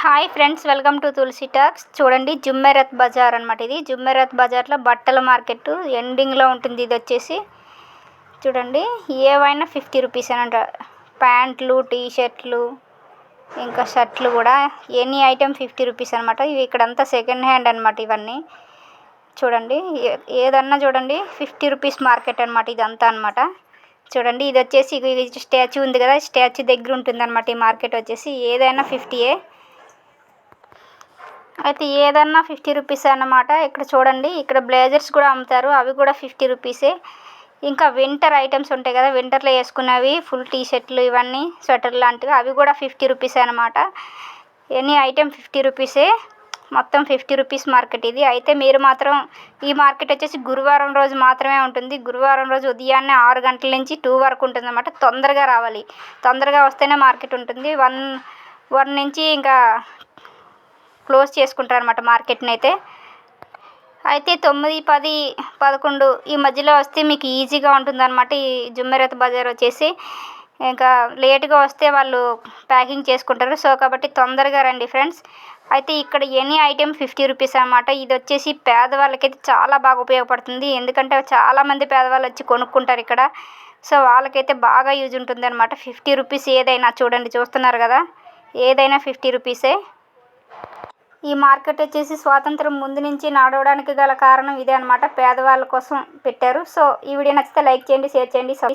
Hi friends welcome to Tulasi talks చూడండి జుమ్మెరత్ బజార్ అనమాట ఇది. జుమ్మెరత్ బజార్లో బట్టల మార్కెట్ ఎండింగ్లో ఉంటుంది ఇది వచ్చేసి. చూడండి ఏవైనా ఫిఫ్టీ రూపీస్ అనంట. ప్యాంట్లు టీ షర్ట్లు ఇంకా షర్ట్లు కూడా. ఎనీ ఐటెం ఫిఫ్టీ రూపీస్ అనమాట ఇవి ఇక్కడంతా సెకండ్ హ్యాండ్ అనమాట ఇవన్నీ. చూడండి ఏ- ఏదన్నా చూడండి ఫిఫ్టీ రూపీస్ మార్కెట్ అనమాట ఇదంతా అనమాట చూడండి ఇది వచ్చేసి స్టాచ్యూ ఉంది కదా స్టాచ్యూ దగ్గర ఉంటుంది అనమాట ఈ మార్కెట్ వచ్చేసి. ఏదైనా ఫిఫ్టీయే అయితే ఏదన్నా ఫిఫ్టీ రూపీస్ అన్నమాట. ఇక్కడ చూడండి ఇక్కడ బ్లేజర్స్ కూడా అమ్ముతారు. అవి కూడా ఫిఫ్టీ రూపీసే ఇంకా వింటర్ ఐటమ్స్ ఉంటాయి కదా వింటర్లో వేసుకునేవి ఫుల్ టీ షర్ట్లు ఇవన్నీ స్వెటర్ లాంటివి అవి కూడా ఫిఫ్టీ రూపీస్ అనమాట ఎనీ ఐటెం ఫిఫ్టీ రూపీసే మొత్తం ఫిఫ్టీ రూపీస్ మార్కెట్ ఇది. అయితే మీరు మాత్రం ఈ మార్కెట్ వచ్చేసి గురువారం రోజు మాత్రమే ఉంటుంది. గురువారం రోజు ఉదయాన్నే ఆరు గంటల నుంచి టూ వరకు ఉంటుంది అనమాట తొందరగా రావాలి. తొందరగా వస్తేనే మార్కెట్ ఉంటుంది. వన్ వన్ నుంచి ఇంకా క్లోజ్ చేసుకుంటారు అనమాట మార్కెట్ని అయితే అయితే తొమ్మిది పది పదకొండు ఈ మధ్యలో వస్తే మీకు ఈజీగా ఉంటుందన్నమాట ఈ జుమ్మెరత్ బజార్ వచ్చేసి. ఇంకా లేట్గా వస్తే వాళ్ళు ప్యాకింగ్ చేసుకుంటారు. సో కాబట్టి తొందరగా రండి ఫ్రెండ్స్. అయితే ఇక్కడ ఎనీ ఐటెం ఫిఫ్టీ రూపీస్ అనమాట ఇది వచ్చేసి పేదవాళ్ళకైతే చాలా బాగా ఉపయోగపడుతుంది. ఎందుకంటే చాలామంది పేదవాళ్ళు వచ్చి కొనుక్కుంటారు ఇక్కడ. సో వాళ్ళకైతే బాగా యూజ్ ఉంటుంది అనమాట ఫిఫ్టీ రూపీస్ ఏదైనా చూడండి చూస్తున్నారు కదా? ఏదైనా ఫిఫ్టీ రూపీసే. ఈ మార్కెట్ వచ్చేసి స్వాతంత్రం ముందు నుంచి నడవడానికి గల కారణం ఇదే అనమాట పేదవాళ్ళ కోసం పెట్టారు. సో ఈ వీడియో నచ్చితే లైక్ చేయండి షేర్ చేయండి సబ్